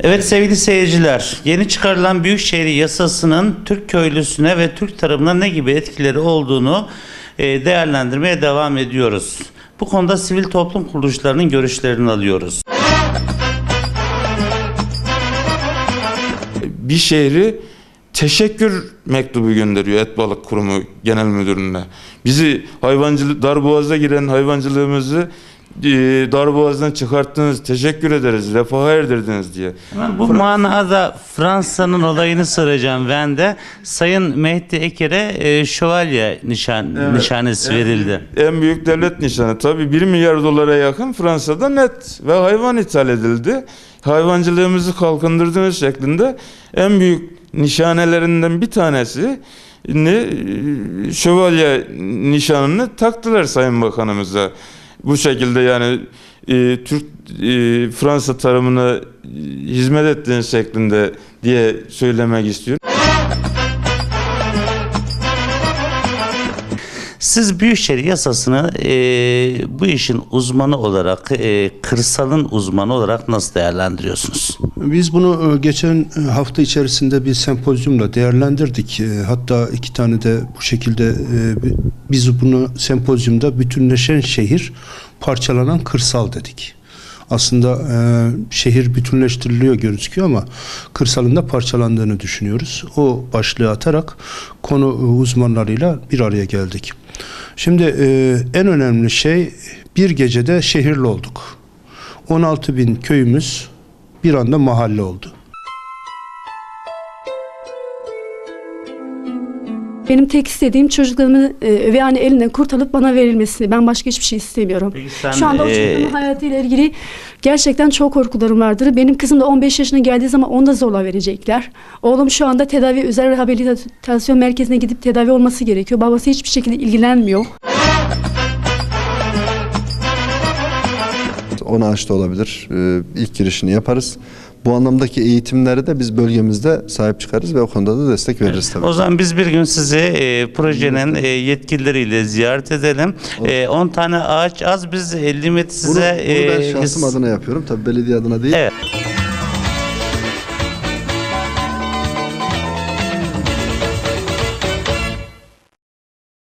Evet sevgili seyirciler, yeni çıkarılan Büyükşehir Yasası'nın Türk köylüsüne ve Türk tarımına ne gibi etkileri olduğunu e, değerlendirmeye devam ediyoruz. Bu konuda sivil toplum kuruluşlarının görüşlerini alıyoruz. bir şehri teşekkür mektubu gönderiyor Et Balık Kurumu Genel Müdürlüğü'ne. Bizi hayvancılık Darboğaz'a giren hayvancılığımızı Darboğaz'dan çıkarttınız, teşekkür ederiz, refaha erdirdiniz diye. Bu manada Fransa'nın olayını soracağım ben de. Sayın Mehdi Eker'e e, şövalye nişan, nişanesi verildi. En büyük devlet nişanı tabii 1 milyar dolara yakın Fransa'da net ve hayvan ithal edildi. Hayvancılığımızı kalkındırdığınız şeklinde en büyük nişanelerinden bir tanesi ne şövalye nişanını taktılar Sayın Bakanımıza. Bu şekilde yani e, Türk e, Fransa tarımına hizmet ettiğiniz şeklinde diye söylemek istiyorum. Siz Büyükşehir Yasası'nı e, bu işin uzmanı olarak, e, kırsalın uzmanı olarak nasıl değerlendiriyorsunuz? Biz bunu e, geçen e, hafta içerisinde bir sempozyumla değerlendirdik. E, Hatta iki tane de bu şekilde bi- biz bunu sempozyumda bütünleşen şehir, parçalanan kırsal dedik. Aslında e, şehir bütünleştiriliyor gözüküyor ama kırsalın da parçalandığını düşünüyoruz. O başlığı atarak konu uzmanlarıyla bir araya geldik. Şimdi e, en önemli şey bir gecede şehirli olduk. 16 bin köyümüz bir anda mahalle oldu. Benim tek istediğim çocuklarımın e, ve yani elinden kurtarılıp bana verilmesi. Ben başka hiçbir şey istemiyorum. Peki sen, Şu anda o e, çocukların hayatıyla ilgili gerçekten çok korkularım vardır. Benim kızım da 15 yaşına geldiği zaman onu da zorla verecekler. Oğlum şu anda tedavi özel rehabilitasyon merkezine gidip tedavi olması gerekiyor. Babası hiçbir şekilde ilgilenmiyor. 10 ağaçta olabilir. Ee, ilk girişini yaparız. Bu anlamdaki eğitimleri de biz bölgemizde sahip çıkarız ve o konuda da destek veririz tabii. O zaman biz bir gün sizi e, projenin e, yetkilileriyle ziyaret edelim. E, 10 tane ağaç az biz 50 metre Bunu, size... bunu ben e, şahsım adına yapıyorum. Tabii belediye adına değil. Evet.